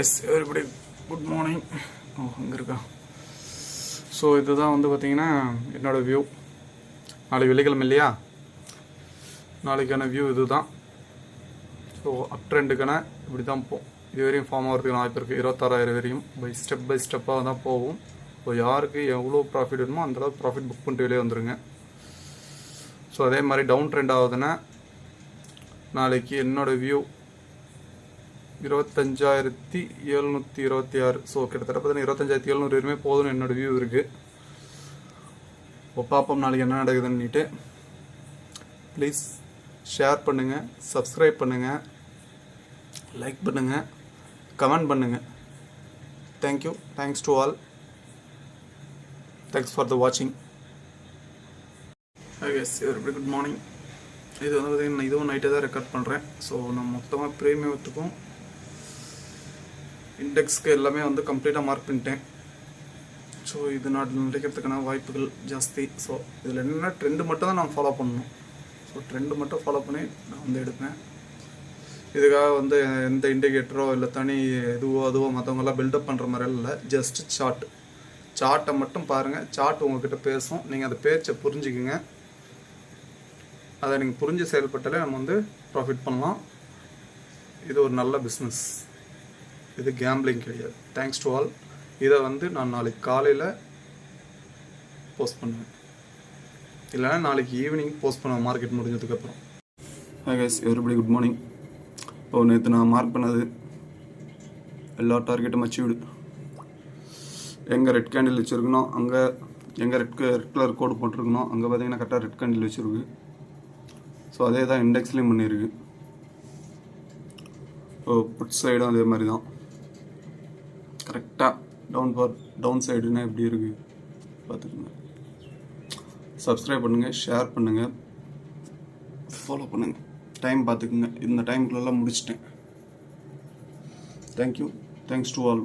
S everybody good morning ஓ அங்கே இருக்கா? So இதுதான் வந்து பார்த்தீங்கன்னா என்னோடய வியூ நாளைக்கு வெள்ளிக்கிழமை இல்லையா? நாளைக்கான வியூ இதுதான். ஸோ அப் ட்ரெண்டுக்கான இப்படி தான் போகும். இது வரையும் ஃபார்ம் ஆகிறதுக்கு வாய்ப்பு இருக்குது இருபத்தாறாயிரம் வரையும். பை ஸ்டெப் பை ஸ்டெப்பாக தான் போகும். ஸோ யாருக்கு எவ்வளோ ப்ராஃபிட் வேணுமோ அந்தளவுக்கு ப்ராஃபிட் புக் பண்ணிட்டு வெளியே வந்துருங்க. ஸோ அதே மாதிரி டவுன் ட்ரெண்ட் ஆகுதுன்னா நாளைக்கு என்னோடய வியூ இருபத்தஞ்சாயிரத்தி எழுநூற்றி இருபத்தி ஆறு. ஸோ கிட்டத்தட்ட பார்த்தீங்கன்னா இருபத்தஞ்சாயிரத்தி எழுநூறு வரையுமே போதும்னு என்னோட வியூ இருக்குது இப்போ பார்ப்போம் நாளைக்கு என்ன நடக்குதுன்னுட்டு ப்ளீஸ் ஷேர் பண்ணுங்கள் சப்ஸ்கிரைப் பண்ணுங்கள் லைக் பண்ணுங்கள் கமெண்ட் பண்ணுங்கள் thank you thanks to all thanks for the வாட்சிங் எஸ் எவ்ரிபடி குட் மார்னிங் இது வந்து பார்த்தீங்கன்னா இதுவும் நைட்டே தான் ரெக்கார்ட் பண்ணுறேன் ஸோ நான் மொத்தமாக ப்ரீமியத்துக்கும் இண்டெக்ஸ்க்கு எல்லாமே வந்து கம்ப்ளீட்டாக மார்க் பண்ணிட்டேன். ஸோ இது நாட்டில் நினைக்கிறதுக்கான வாய்ப்புகள் ஜாஸ்தி. ஸோ இதில் என்னென்ன ட்ரெண்டு மட்டும் தான் நான் ஃபாலோ பண்ணணும். ஸோ ட்ரெண்டு மட்டும் ஃபாலோ பண்ணி நான் வந்து எடுப்பேன். இதுக்காக வந்து எந்த இண்டிகேட்டரோ இல்லை தனி எதுவோ அதுவோ மற்றவங்கெல்லாம் பில்டப் பண்ணுற மாதிரி இல்லை. ஜஸ்ட் சார்ட் சார்ட்டை மட்டும் பாருங்கள் சார்ட் உங்ககிட்ட பேசும். நீங்கள் அந்த பேச்சை புரிஞ்சுக்குங்க. அதை நீங்கள் புரிஞ்சு செயல்பட்டாலே நம்ம வந்து ப்ராஃபிட் பண்ணலாம். இது ஒரு நல்ல பிஸ்னஸ் இது கேம்பிளிங் கிடையாது தேங்க்ஸ் டு ஆல் இதை வந்து நான் நாளைக்கு காலையில் போஸ்ட் பண்ணுவேன். இல்லைனா நாளைக்கு ஈவினிங் போஸ்ட் பண்ணுவேன் மார்க்கெட் முடிஞ்சதுக்கப்புறம். Hi guys everybody good morning இப்போ நேற்று நான் மார்க் பண்ணது எல்லா டார்கெட்டும் அச்சீவ்டு எங்கே ரெட் கேண்டில் வச்சுருக்கணும் அங்கே எங்கே ரெட் ரெட் கலர் கோடு போட்டிருக்கணும் அங்கே பார்த்தீங்கன்னா கரெக்டாக ரெட் கேண்டில் வச்சுருக்கு. ஸோ அதே தான் இண்டெக்ஸ்லேயும் பண்ணியிருக்கு. ஸோ புட் சைடும் அதே மாதிரி தான் கரெக்டாக டவுன் ஃபார் டவுன் சைடுனா எப்படி இருக்குது பார்த்துக்கோங்க. சப்ஸ்கிரைப் பண்ணுங்கள் ஷேர் பண்ணுங்கள் ஃபாலோ பண்ணுங்கள் டைம் பார்த்துக்குங்க. இந்த டைமுக்குள்ளெல்லாம் முடிச்சிட்டேன். Thank you thanks to all